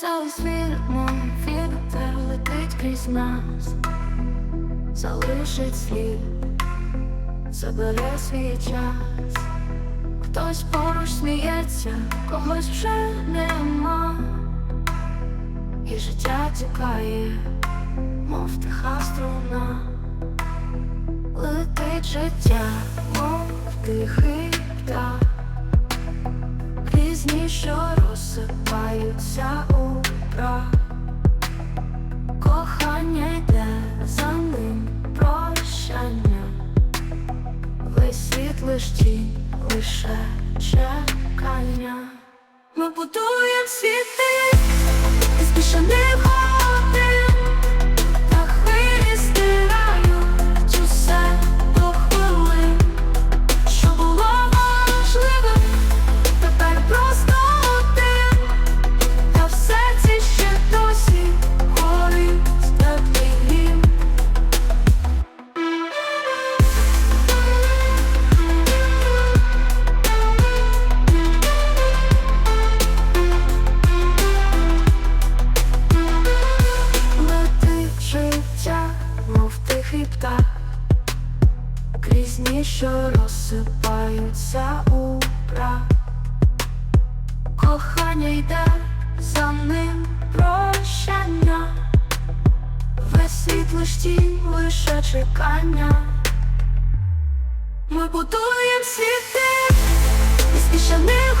Мов вітер летить крізь нас, залишить слід, забере свій час. Хтось поруч сміється, когось вже нема, і життя тікає, мов тиха струна, летить життя, мов тихий птах. Пізні, що розсипаються у прах Кохання йде за ним прощання. Весь світ лиш тінь, лише чекання. Ми будуємо світи що розсипаються у прах. Кохання йде за ним прощання, весь світ лиш тінь, лише чекання. Ми будуємо світи і гор